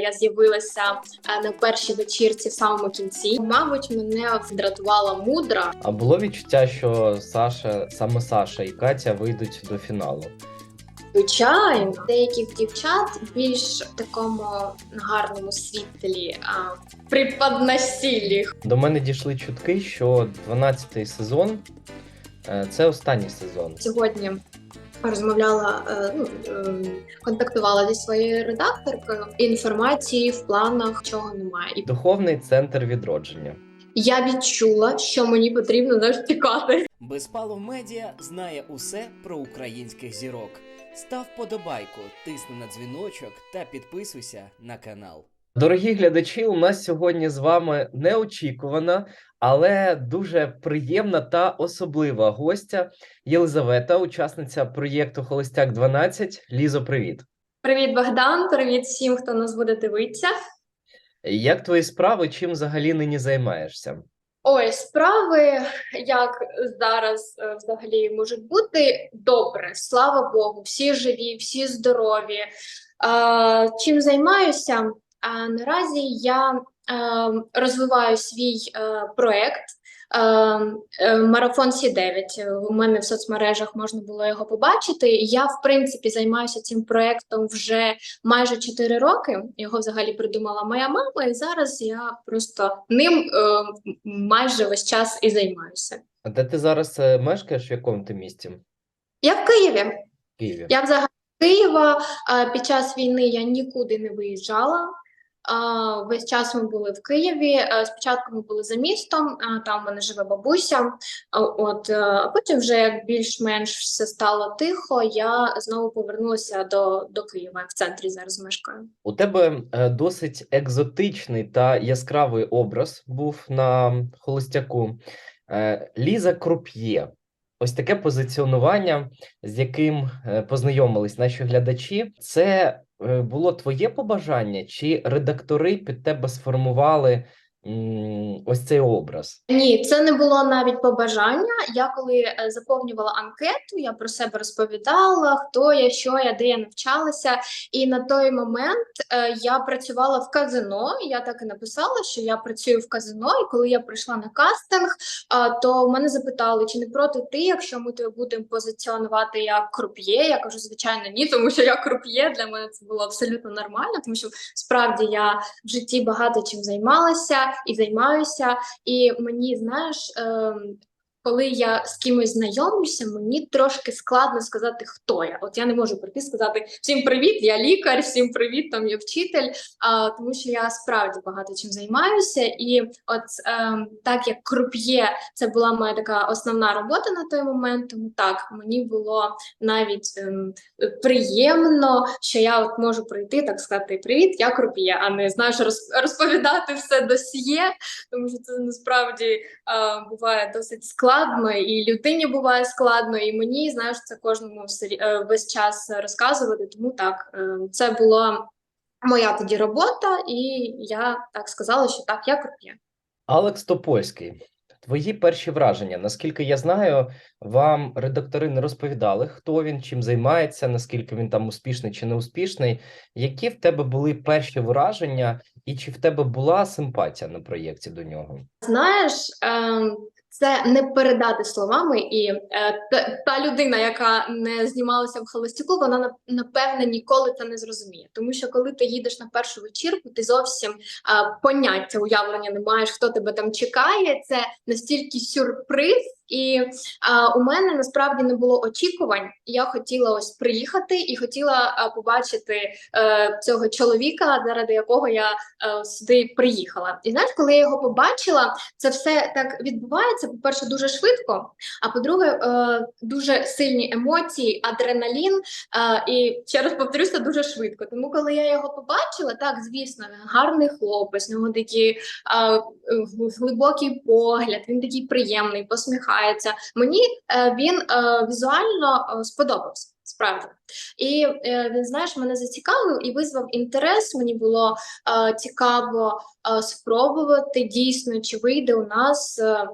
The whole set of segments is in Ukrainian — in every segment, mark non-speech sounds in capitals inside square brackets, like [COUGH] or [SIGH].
Я з'явилася е, на першій вечірці в самому кінці. Мабуть, мене вдратувала мудра. А було відчуття, що Саша, саме Саша і Катя вийдуть до фіналу. Звичайно, деяких дівчат більш в такому гарному світлі, а, припадносіллі. До мене дійшли чутки, що 12-й сезон е, це останній сезон. Сьогодні розмовляла, е, ну, е, контактувала зі своєю редакторкою. Інформації в планах чого немає. І Духовний центр відродження. я відчула, що мені потрібно знаєш, тікати. Безпалов медіа знає усе про українських зірок. Став подобайку, тисни на дзвіночок та підписуйся на канал. Дорогі глядачі, у нас сьогодні з вами неочікувана, але дуже приємна та особлива гостя Єлизавета, учасниця проєкту Холостяк 12. Лізо, привіт! Привіт, Богдан. Привіт всім, хто нас буде дивитися. Як твої справи? Чим взагалі нині займаєшся? Ой, справи як зараз е, взагалі можуть бути добре, слава Богу, всі живі, всі здорові. Чим займаюся? А, наразі я розвиваю свій е, проект. е, е, Марафон Сі 9 У мене в соцмережах можна було його побачити. Я, в принципі, займаюся цим проектом вже майже 4 роки. Його взагалі придумала моя мама, і зараз я просто ним е, майже весь час і займаюся. А де ти зараз е, мешкаєш? В якому ти місті? Я в Києві. Києві. Я взагалі Києва. Під час війни я нікуди не виїжджала. Весь час ми були в Києві. Е, Спочатку ми були за містом, там в мене живе бабуся. От е, а потім, вже як більш-менш все стало тихо, я знову повернулася до, до Києва. В центрі зараз мешкаю. У тебе е, досить екзотичний та яскравий образ був на холостяку. Е, Ліза Круп'є. Ось таке позиціонування, з яким е, познайомились наші глядачі. Це е, було твоє побажання, чи редактори під тебе сформували ось цей образ? Ні, це не було навіть побажання. Я коли е, заповнювала анкету, я про себе розповідала, хто я, що я, де я навчалася. І на той момент е, я працювала в казино. Я так і написала, що я працюю в казино. І коли я прийшла на кастинг, то мене запитали, чи не проти ти, якщо ми тебе будемо позиціонувати як круп'є. Я кажу, звичайно, ні, тому що я круп'є. Для мене це було абсолютно нормально, тому що справді я в житті багато чим займалася і займаюся. І мені, знаєш, ем, коли я з кимось знайомлюся, мені трошки складно сказати, хто я. От я не можу прийти і сказати всім привіт, я лікар, всім привіт, там я вчитель. А, тому що я справді багато чим займаюся. І от ем, так як круп'є, це була моя така основна робота на той момент. Тому так мені було навіть ем, приємно, що я от можу прийти, так сказати, привіт, я круп'є, а не знаєш, роз- розповідати все досьє, тому що це насправді е, буває досить складно, і людині буває складно, і мені знаєш, це кожному е, весь час розказувати. Тому так, е, це була моя тоді робота, і я так сказала, що так, я круп'є. Алекс Топольський. Твої перші враження. Наскільки я знаю, вам редактори не розповідали, хто він, чим займається, наскільки він там успішний чи не успішний. Які в тебе були перші враження, і чи в тебе була симпатія на проєкті до нього? Знаєш, ем, це не передати словами, і е, та, та людина, яка не знімалася в холостяку, вона напевне ніколи це не зрозуміє. Тому що коли ти їдеш на першу вечірку, ти зовсім е, поняття уявлення не маєш, хто тебе там чекає. Це настільки сюрприз. І а, у мене насправді не було очікувань. Я хотіла ось приїхати і хотіла а, побачити е, цього чоловіка, заради якого я е, сюди приїхала. І знаєш, коли я його побачила, це все так відбувається. По-перше, дуже швидко. А по-друге, е, дуже сильні емоції, адреналін. Е, і ще раз повторюся, дуже швидко. Тому, коли я його побачила, так звісно, він гарний хлопець, нього такі е, глибокий погляд, він такий приємний, посміхається. Мені е, він е, візуально е, сподобався. Справді, і він знаєш, мене зацікавив і визвав інтерес. Мені було е, цікаво е, спробувати дійсно, чи вийде у нас е,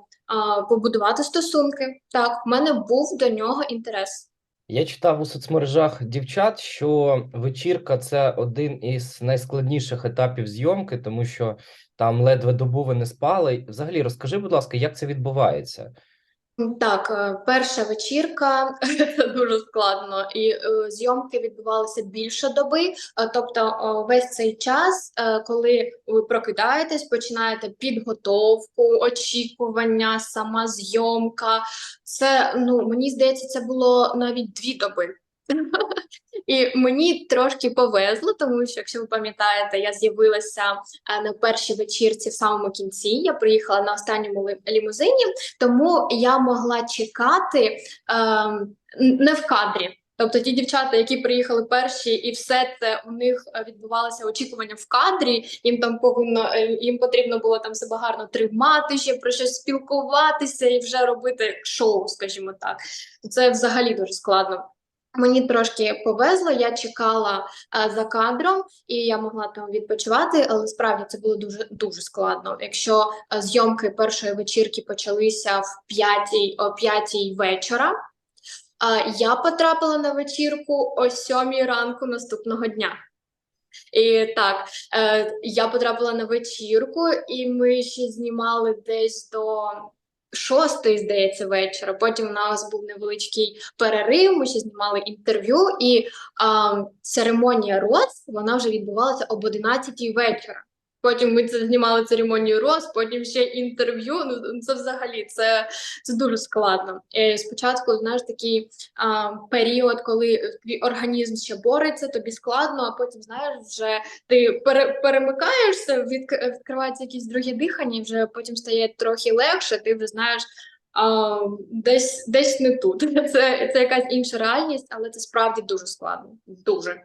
побудувати стосунки. Так, в мене був до нього інтерес. Я читав у соцмережах дівчат, що вечірка це один із найскладніших етапів зйомки, тому що там ледве добу ви не спали. Взагалі, розкажи, будь ласка, як це відбувається? Так, е, перша вечірка [LAUGHS] дуже складно, і е, зйомки відбувалися більше доби. е, Тобто, весь цей час, коли ви прокидаєтесь, починаєте підготовку, очікування, сама зйомка. Це ну мені здається, це було навіть дві доби. І мені трошки повезло, тому що, якщо ви пам'ятаєте, я з'явилася на першій вечірці в самому кінці. Я приїхала на останньому лімузині, тому я могла чекати ем, не в кадрі. Тобто ті дівчата, які приїхали перші, і все це у них е, відбувалося очікування в кадрі. Їм там повинно е, їм потрібно було там себе гарно тримати, ще про щось спілкуватися і вже робити шоу, скажімо так. Це взагалі дуже складно. Мені трошки повезло, я чекала е, за кадром, і я могла там відпочивати, але справді це було дуже дуже складно. Якщо е, зйомки першої вечірки почалися в п'ятій о п'ятій вечора, е, я потрапила на вечірку о сьомій ранку наступного дня. І так, е, я потрапила на вечірку, і ми ще знімали десь до шостої, здається, вечора. Потім у нас був невеличкий перерив, ми ще знімали інтерв'ю, і а, церемонія роз вона вже відбувалася об 11 вечора. Потім ми це знімали церемонію роз, потім ще інтерв'ю. Ну це взагалі це, це дуже складно. І спочатку, знаєш, такий а, період, коли твій організм ще бореться, тобі складно, а потім знаєш, вже ти пере, перемикаєшся, відк- відкривається якісь друге дихання, і вже потім стає трохи легше. Ти вже знаєш. А, десь десь не тут. [LAUGHS] Це, це якась інша реальність, але це справді дуже складно. Дуже.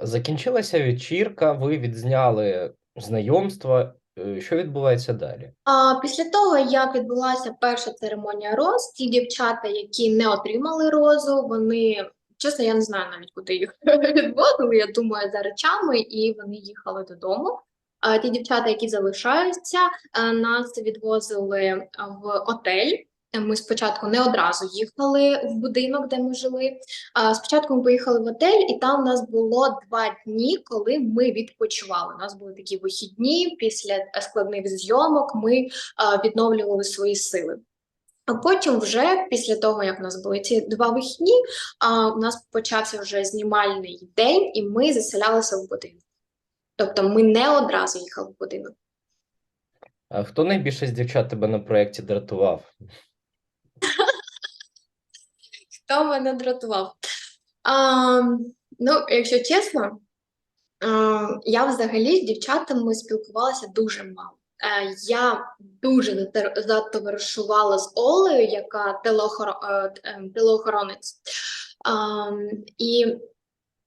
Закінчилася вечірка, ви відзняли знайомства. Е, Що відбувається далі? А після того, як відбулася перша церемонія роз, ті дівчата, які не отримали розу, вони чесно, я не знаю навіть куди їх [LAUGHS] відводили. Я думаю, за речами, і вони їхали додому. А ті дівчата, які залишаються, е, нас відвозили в отель. Ми спочатку не одразу їхали в будинок, де ми жили. Спочатку ми поїхали в отель, і там у нас було два дні, коли ми відпочивали. У нас були такі вихідні після складних зйомок. Ми відновлювали свої сили. А потім, вже після того, як у нас були ці два вихідні, у нас почався вже знімальний день, і ми заселялися в будинок. Тобто ми не одразу їхали в будинок. А Хто найбільше з дівчат тебе на проєкті дратував? Хто мене дратував? А, ну, якщо чесно, а, я взагалі з дівчатами спілкувалася дуже мало. Е, Я дуже затоваришувала з Олею, яка телеохоро- е, е, і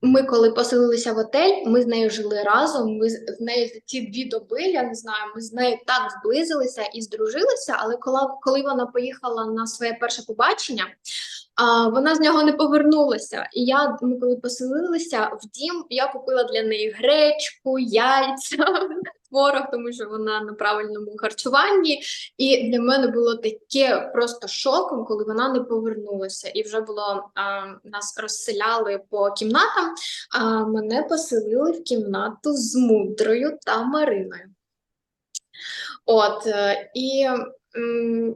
ми, коли поселилися в отель, ми з нею жили разом. Ми з нею за ці дві доби, я не знаю, ми з нею так зблизилися і здружилися. Але коли, коли вона поїхала на своє перше побачення, а, вона з нього не повернулася. І я, ми коли поселилися в дім, я купила для неї гречку, яйця, [LAUGHS] творог, тому що вона на правильному харчуванні. І для мене було таке просто шоком, коли вона не повернулася. І вже було а, нас розселяли по кімнатам. А мене поселили в кімнату з мудрою та Мариною. От е, і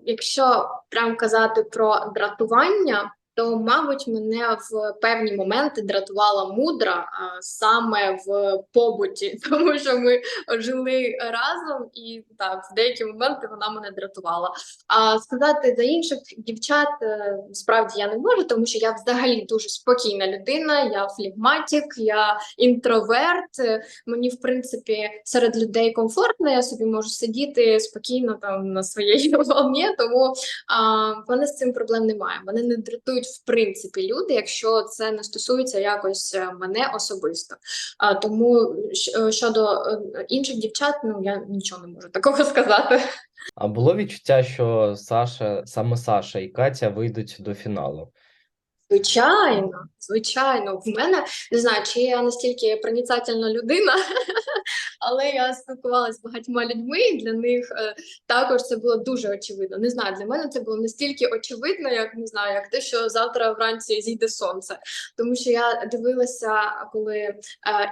якщо прям казати про дратування, то, мабуть, мене в певні моменти дратувала мудра саме в побуті, [LAUGHS] тому що ми жили разом, і так, в деякі моменти вона мене дратувала. А сказати за інших дівчат е, справді я не можу, тому що я взагалі дуже спокійна людина, я флегматик, я інтроверт. е, Мені, в принципі, серед людей комфортно, я собі можу сидіти спокійно там на своїй волні, [LAUGHS] тому а, в мене з цим проблем немає. Мене не дратують в принципі люди, якщо це не стосується якось е, мене особисто. А, тому е, щодо е, інших дівчат, ну я нічого не можу такого [LAUGHS] сказати. А було відчуття, що Саша, саме Саша і Катя вийдуть до фіналу? Звичайно, звичайно. В мене не знаю, чи я настільки проніцательна людина, [LAUGHS] але я спілкувалася з багатьма людьми, і для них е, також це було дуже очевидно. Не знаю, для мене це було настільки очевидно, як не знаю, як те, що завтра вранці зійде сонце. Тому що я дивилася, коли е,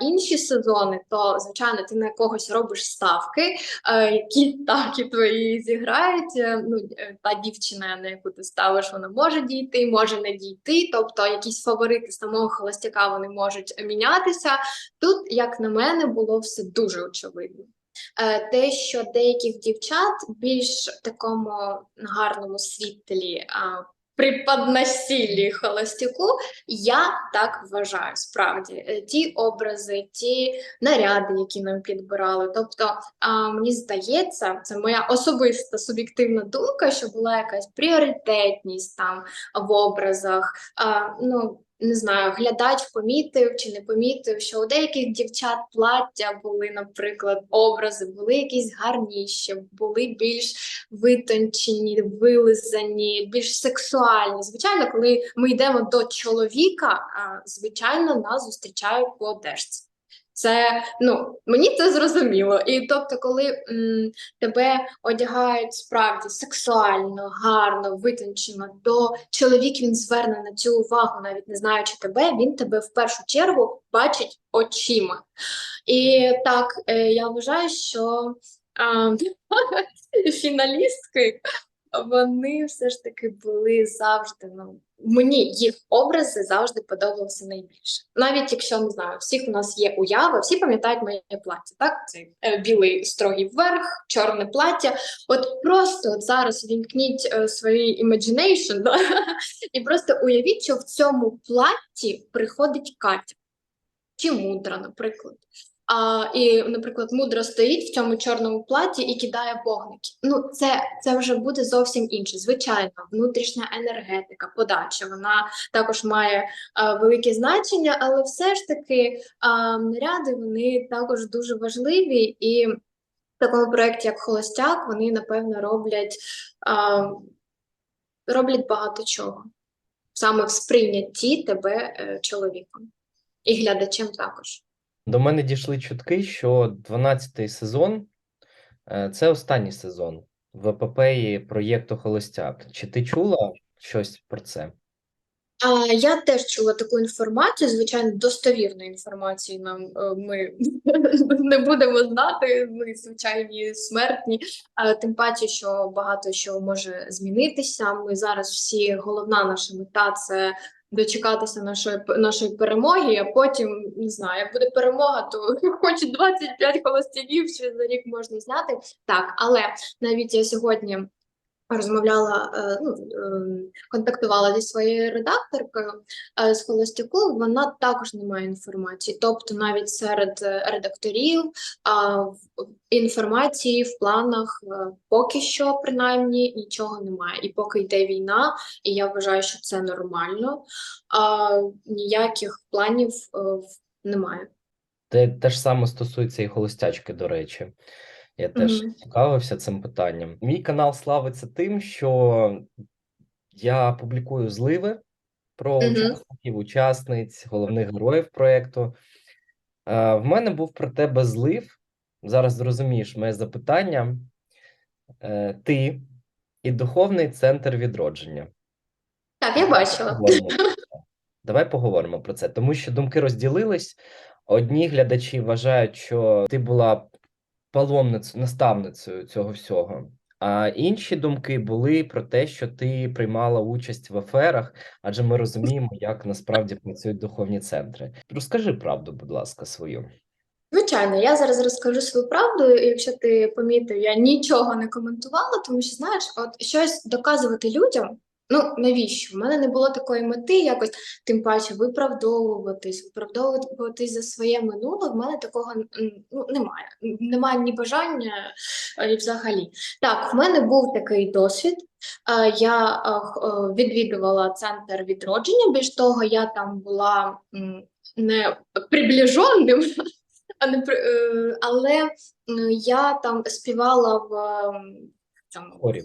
інші сезони, то звичайно ти на когось робиш ставки, е, які ставки твої зіграють. Ну, та дівчина, на яку ти ставиш, вона може дійти, може не дійти. Тобто якісь фаворити самого холостяка вони можуть мінятися. Тут, як на мене, було все дуже очевидно. Е, Те, що деяких дівчат більш в такому гарному світлі а, преподносили холостяку, я так вважаю, справді. Е, Ті образи, ті наряди, які нам підбирали. Тобто, а, мені здається, це моя особиста суб'єктивна думка, що була якась пріоритетність там в образах. А, ну, не знаю, глядач помітив чи не помітив, що у деяких дівчат плаття були, наприклад, образи, були якісь гарніші, були більш витончені, вилизані, більш сексуальні. Звичайно, коли ми йдемо до чоловіка, звичайно, нас зустрічають по одежці. Це ну мені це зрозуміло. І тобто, коли м, тебе одягають справді сексуально, гарно, витончено, то чоловік він зверне на цю увагу, навіть не знаючи тебе, він тебе в першу чергу бачить очима. І так, е, я вважаю, що а, [LAUGHS] фіналістки вони все ж таки були завжди. Ну, мені їх образи завжди подобалися найбільше. Навіть якщо не знаю, всіх у нас є уява, всі пам'ятають моє плаття. Так, це е, білий строгий верх, чорне плаття. От просто от зараз вімкніть е, свої imagination, да? [LAUGHS] і просто уявіть, що в цьому платті приходить Катя чи мудра, наприклад. А, і, наприклад, мудра стоїть в цьому чорному платі і кидає вогники. Ну, це, це вже буде зовсім інше. Звичайно, внутрішня енергетика, подача, вона також має а, велике значення, але все ж таки а, наряди вони також дуже важливі, і в такому проєкті, як Холостяк, вони напевно роблять, а, роблять багато чого саме в сприйнятті тебе е, чоловіком і глядачем також. До мене дійшли чутки, що 12-й сезон е, це останній сезон в епопеї проєкту Холостяк. Чи ти чула щось про це? А, я теж чула таку інформацію, звичайно, достовірної інформації нам е, ми [LAUGHS] не будемо знати, ми звичайні смертні, а, тим паче, що багато що може змінитися. Ми зараз всі, головна наша мета це дочекатися нашої, нашої перемоги, а потім, не знаю, як буде перемога, то [LAUGHS] хоч 25 холостяків ще за рік можна зняти. Так, але навіть я сьогодні розмовляла, е, ну, е, контактувала зі своєю редакторкою е, з Холостяку, вона також не має інформації. Тобто навіть серед редакторів інформації в планах поки що принаймні нічого немає. І поки йде війна, і я вважаю, що це нормально, ніяких планів немає. Те, те ж саме стосується і холостячки, до речі. Я теж Мгм. цікавився цим питанням. Мій канал славиться тим, що я публікую зливи про Мгм. учасників, учасниць, головних героїв проєкту. Е, В мене був про тебе злив. Зараз зрозумієш моє запитання. Е, Ти і духовний центр відродження. Так, я бачила. [LAUGHS] Давай поговоримо про це, тому що думки розділились. Одні глядачі вважають, що ти була паломницею, наставницею цього всього. А інші думки були про те, що ти приймала участь в аферах, адже ми розуміємо, як насправді працюють духовні центри. Розкажи правду, будь ласка, свою. Звичайно, я зараз розкажу свою правду. Якщо ти помітив, я нічого не коментувала, тому що знаєш, от щось доказувати людям. Ну навіщо? У мене не було такої мети якось, тим паче виправдовуватись, виправдовуватись за своє минуле. В мене такого ну, немає. Немає ні бажання е, і взагалі. Так, в мене був такий досвід. Е, Я е, відвідувала центр відродження. Більш того, я там була не приближеним, [LAUGHS] але я там співала в цьому Хорі.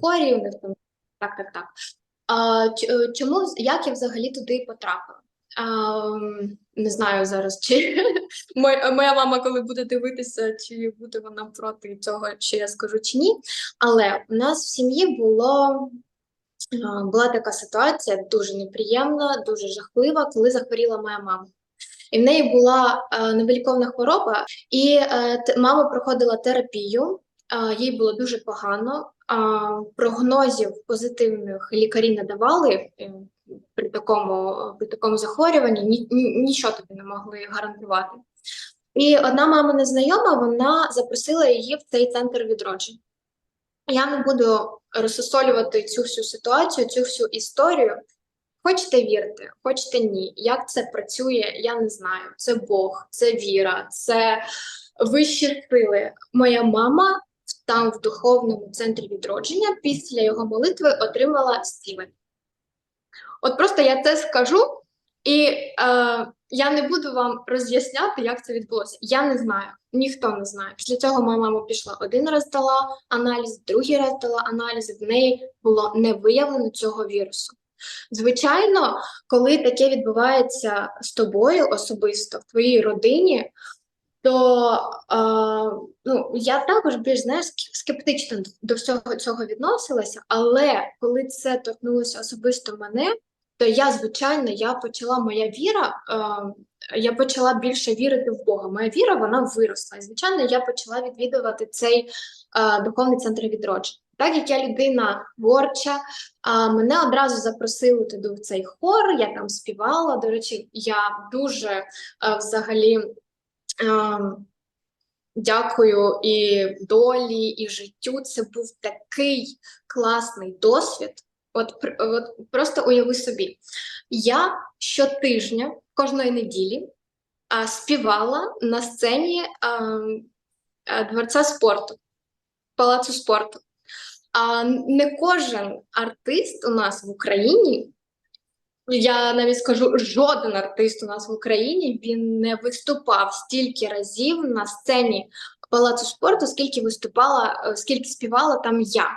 так, так, так. Е, чому як я взагалі туди потрапила? Не знаю зараз, чи [LAUGHS] моя, мама, коли буде дивитися, чи буде вона проти цього, що я скажу, чи ні. Але у нас в сім'ї було була така ситуація дуже неприємна, дуже жахлива, коли захворіла моя мама. І в неї була е, хвороба, і е, мама проходила терапію, їй було дуже погано. Прогнозів позитивних лікарі не давали е, при такому, при такому захворюванні, ні, ні- нічого тобі не могли гарантувати. І одна мамина знайома, вона запросила її в цей центр відродження. Я не буду розсосолювати цю всю ситуацію, цю всю історію. Хочете вірити, хочете ні. Як це працює, я не знаю. Це Бог, це віра, це вищі сили. Моя мама там в духовному центрі відродження після його молитви отримала зцілення. От просто я це скажу, і е, я не буду вам роз'ясняти, як це відбулося. Я не знаю, ніхто не знає. Після цього моя мама пішла один раз дала аналіз, другий раз дала аналіз, в неї було не виявлено цього вірусу. Звичайно, коли таке відбувається з тобою особисто в твоїй родині, то е, ну, я також більш знаєш, скептично до всього цього відносилася, але коли це торкнулося особисто мене, то я, звичайно, я почала моя віра, е, я почала більше вірити в Бога. Моя віра вона виросла. І, звичайно, я почала відвідувати цей е, духовний центр відродження. Так як я людина творча, а мене одразу запросили туди в цей хор, я там співала. До речі, я дуже взагалі дякую і долі, і життю. Це був такий класний досвід. От, от просто уяви собі, я щотижня, кожної неділі, а, співала на сцені а, а, дворця спорту, палацу спорту. А не кожен артист у нас в Україні, я навіть скажу, жоден артист у нас в Україні він не виступав стільки разів на сцені палацу спорту, скільки виступала, е, скільки співала там я.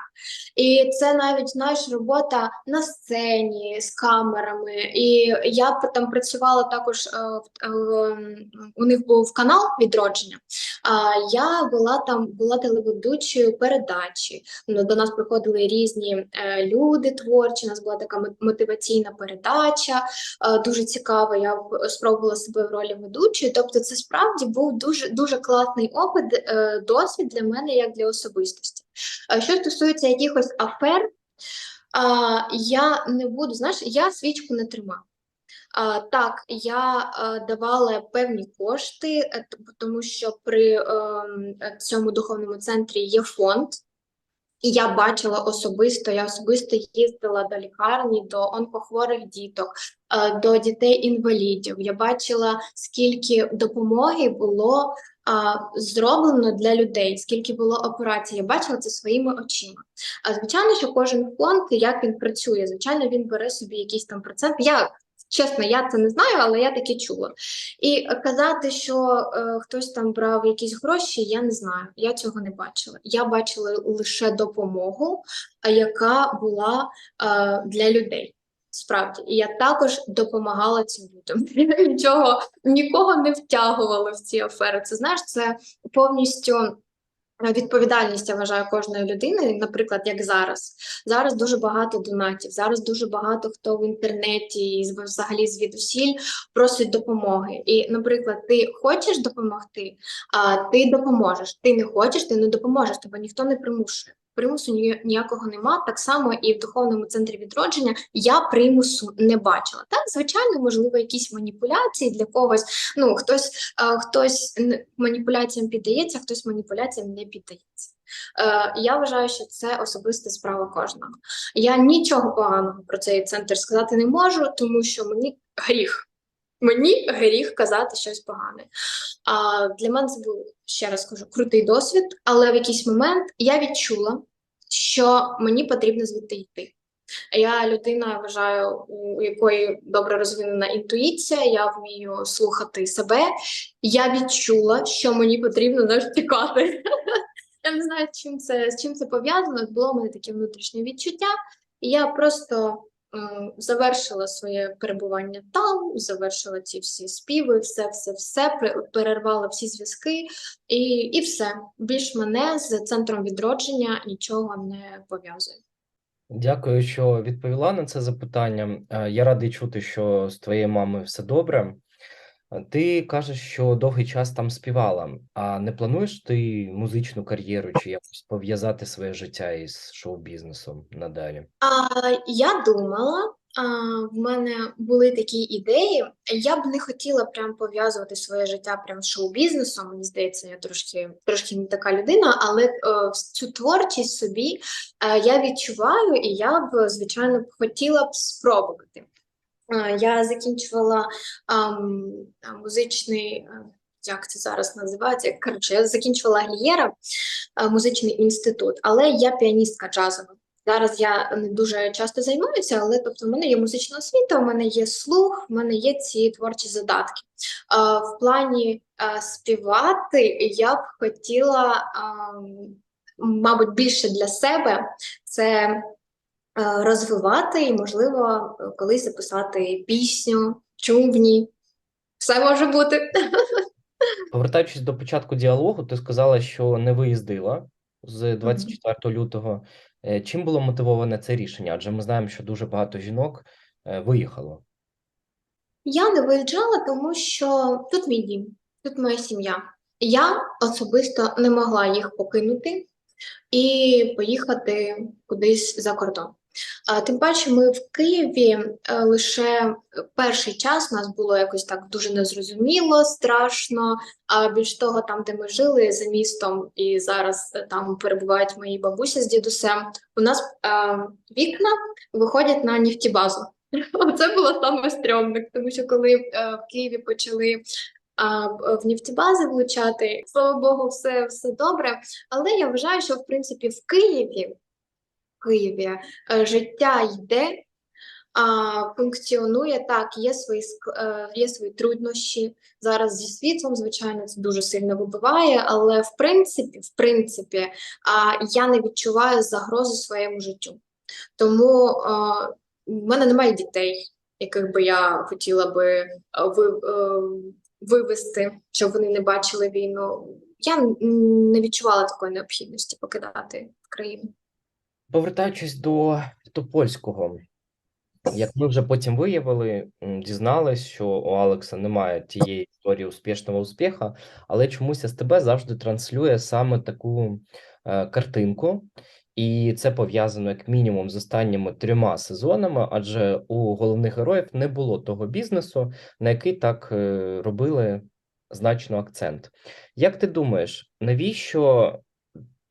І це навіть знаєш, робота на сцені з камерами. І я там працювала також. е, в- е, у них був канал відродження. А я була там, була телеведучою передачі. Ну, до нас приходили різні е, люди творчі. У нас була така мотиваційна передача, дуже цікава. Я спробувала себе в ролі ведучої. Тобто, це справді був дуже дуже класний опит, досвід для мене як для особистості. Що стосується якихось афер, я не буду, знаєш, я свічку не тримаю. Так, я е, давала певні кошти, е, тому що при ем, цьому духовному центрі є фонд, і я бачила особисто, я особисто їздила до лікарні, до онкохворих діток, е, до дітей-інвалідів. Я бачила, скільки допомоги було зроблено для людей, скільки було операцій. Я бачила це своїми очима. А звичайно, що кожен фонд, як він працює, звичайно, він бере собі якийсь там процент. Я чесно, я це не знаю, але я таке чула. І казати, що е, хтось там брав якісь гроші, я не знаю. Я цього не бачила. Я бачила лише допомогу, яка була е, для людей. Справді, і я також допомагала цим людям. [LAUGHS] Нічого нікого не втягувала в ці афери. Це знаєш, це повністю е, відповідальність, я вважаю, кожної людини. Наприклад, як зараз. Зараз дуже багато донатів. Зараз дуже багато хто в інтернеті і взагалі звідусіль просить допомоги. І, наприклад, ти хочеш допомогти, а ти допоможеш. Ти не хочеш, ти не допоможеш, тебе ніхто не примушує. Примусу ніякого нема. Так само і в духовному центрі відродження я примусу не бачила. Так, звичайно, можливо, якісь маніпуляції для когось. Ну хтось, а, хтось маніпуляціям піддається, хтось маніпуляціям не піддається. Е, я вважаю, що це особиста справа кожного. Я нічого поганого про цей центр сказати не можу, тому що мені гріх. Мені гріх казати щось погане. А для мене це був ще раз кажу крутий досвід, але в якийсь момент я відчула, що мені потрібно звідти йти. Я людина, вважаю, у якої добре розвинена інтуїція, я вмію слухати себе. Я відчула, що мені потрібно знаєш, тікати. [LAUGHS] Я не знаю, чим це з чим це пов'язано. Було в мене таке внутрішнє відчуття, і я просто завершила своє перебування там, завершила ці всі співи, все, все, все, перервала всі зв'язки, і, і все. Більш мене з центром відродження нічого не пов'язує. Дякую, що відповіла на це запитання. Е, Я радий чути, що з твоєю мамою все добре. Е, Ти кажеш, що довгий час там співала. А не плануєш ти музичну кар'єру чи якось пов'язати своє життя із шоу-бізнесом надалі? А, я думала, а, в мене були такі ідеї. Я б не хотіла прям пов'язувати своє життя прям з шоу-бізнесом. Мені здається, я трошки, трошки не така людина, але е, цю творчість собі е, я відчуваю, і я б, звичайно, хотіла б спробувати. Е, Я закінчувала ам, музичний, е, як це зараз називається? Коротше, я закінчувала Глієра, е, музичний інститут, але я піаністка джазова. Зараз я не дуже часто займаюся, але тобто в мене є музична освіта, в мене є слух, в мене є ці творчі задатки. Е, В плані е, співати я б хотіла, ам, мабуть, більше для себе це е, розвивати і, можливо, колись записати пісню, чубні. Все може бути. [LAUGHS] Повертаючись до початку діалогу, ти сказала, що не виїздила з 24 лютого. Е, Чим було мотивоване це рішення? Адже ми знаємо, що дуже багато жінок е, виїхало. Я не виїжджала, тому що тут мій дім, тут моя сім'я. Я особисто не могла їх покинути і поїхати кудись за кордон. Тим паче, ми в Києві е, лише перший час у нас було якось так дуже незрозуміло, страшно. А більш того, там, де ми жили за містом, і зараз е, там перебувають мої бабуся з дідусем. У нас е, вікна виходять на нефтібазу. [LAUGHS] Це було саме стрьомне, тому що коли в Києві почали в нефтібази влучати, слава Богу, все, все добре. Але я вважаю, що в принципі в Києві, Києві е, життя йде, функціонує так, є свої е, є свої труднощі. Зараз зі світлом, звичайно, це дуже сильно вибиває, але в принципі, в принципі, я не відчуваю загрози своєму життю. Тому в мене немає дітей, яких би я хотіла би е, вивести, щоб вони не бачили війну. Я не відчувала такої необхідності покидати країну. Повертаючись до Топольського, як ми вже потім виявили, дізнались, що у Алекса немає тієї історії успішного успіха, але чомусь СТБ завжди транслює саме таку е, картинку, і це пов'язано як мінімум з останніми трьома сезонами, адже у головних героїв не було того бізнесу, на який так е, робили значно акцент. Як ти думаєш, навіщо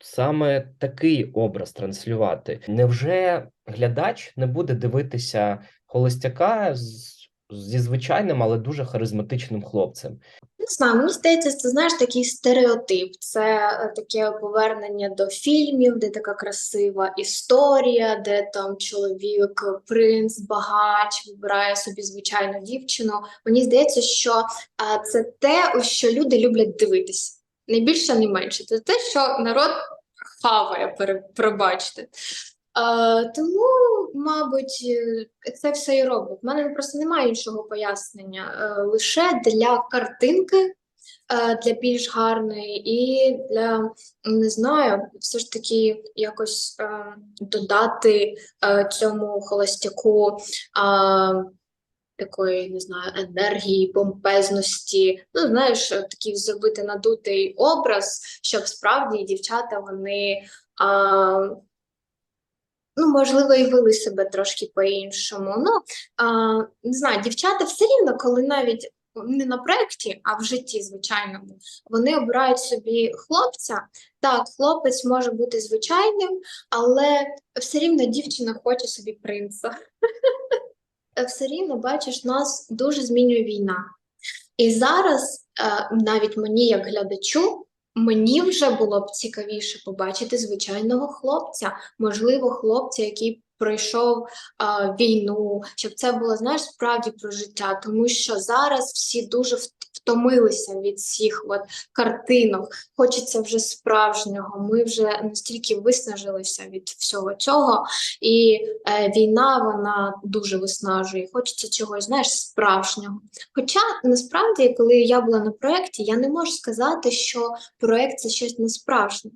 саме такий образ транслювати? Невже глядач не буде дивитися холостяка з, зі звичайним, але дуже харизматичним хлопцем? Не знаю, мені здається, це знаєш такий стереотип. Це е, таке повернення до фільмів, де така красива історія, де там чоловік, принц, багач вибирає собі звичайну дівчину. Мені здається, що а, це те, у що люди люблять дивитися. Не більше, не менше. Це те, що народ хаває, пробачте. Е, тому, мабуть, е, це все і робить. У мене просто немає іншого пояснення. Е, лише для картинки, для більш гарної, і для, не знаю, все ж таки якось е, додати е, цьому холостяку. е, Такої, не знаю, енергії, помпезності. Ну, знаєш, такий зробити надутий образ, щоб справді дівчата вони а, ну, можливо, і вели себе трошки по-іншому. Ну, а, не знаю, дівчата все рівно, коли навіть не на проєкті, а в житті, звичайному, вони обирають собі хлопця. Так, хлопець може бути звичайним, але все рівно дівчина хоче собі принца. [LAUGHS] Все рівно, бачиш, нас дуже змінює війна. І зараз, е, навіть мені, як глядачу, мені вже було б цікавіше побачити звичайного хлопця, можливо, хлопця, який пройшов а, війну, щоб це було знаєш справді про життя, тому що зараз всі дуже втомилися від всіх от картинок. Хочеться вже справжнього. Ми вже настільки виснажилися від всього цього, і е, війна вона дуже виснажує. Хочеться чогось, знаєш, справжнього. Хоча насправді, коли я була на проєкті, я не можу сказати, що проєкт це щось несправжнє.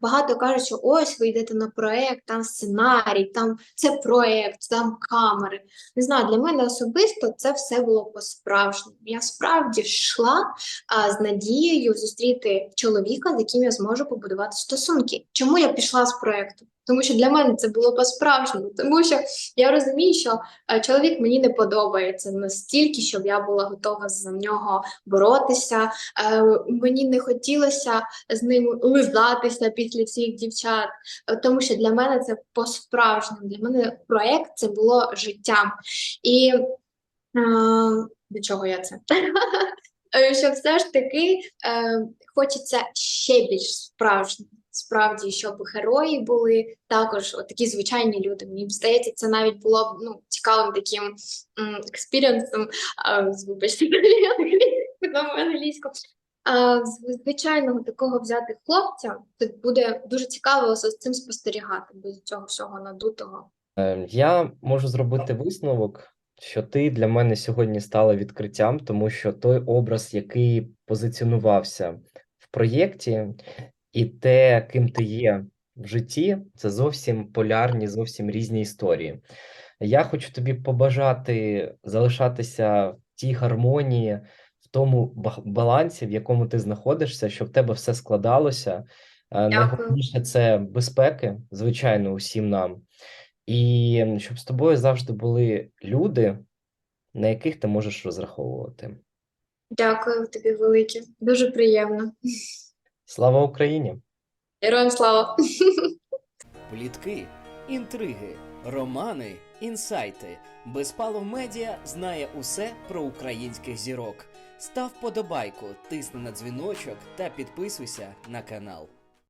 Багато кажуть, що ось ви йдете на проект, там сценарій, там це проєкт, там камери. Не знаю, для мене особисто це все було по-справжньому. Я справді йшла а, з надією зустріти чоловіка, з яким я зможу побудувати стосунки. Чому я пішла з проєкту? Тому що для мене це було по-справжньому, тому що я розумію, що е, чоловік мені не подобається настільки, щоб я була готова за нього боротися. Е, Мені не хотілося з ним лизатися після всіх дівчат, е, тому що для мене це по-справжньому. Для мене проєкт це було життям. І до чого я це? [LAUGHS] Що все ж таки е, хочеться ще більш справжнім. Справді, щоб герої були також такі звичайні люди. Мені здається, це навіть було б ну, цікавим таким м, експірієнсом. Вибачте, [LAUGHS] англійську, з звичайного такого взяти хлопця, це буде дуже цікаво за цим спостерігати, без цього всього надутого. Е, Я можу зробити висновок, що ти для мене сьогодні стала відкриттям, тому що той образ, який позиціонувався в проєкті, і те, ким ти є в житті, це зовсім полярні, зовсім різні історії. Я хочу тобі побажати залишатися в тій гармонії, в тому балансі, в якому ти знаходишся, щоб в тебе все складалося. Е, Найголовніше це безпеки, звичайно, усім нам. І щоб з тобою завжди були люди, на яких ти можеш розраховувати. Дякую тобі велике, дуже приємно. Слава Україні! Героям слава! [LAUGHS] Плітки, інтриги, романи, інсайти. Безпалов медіа знає усе про українських зірок. Став подобайку, тисни на дзвіночок та підписуйся на канал.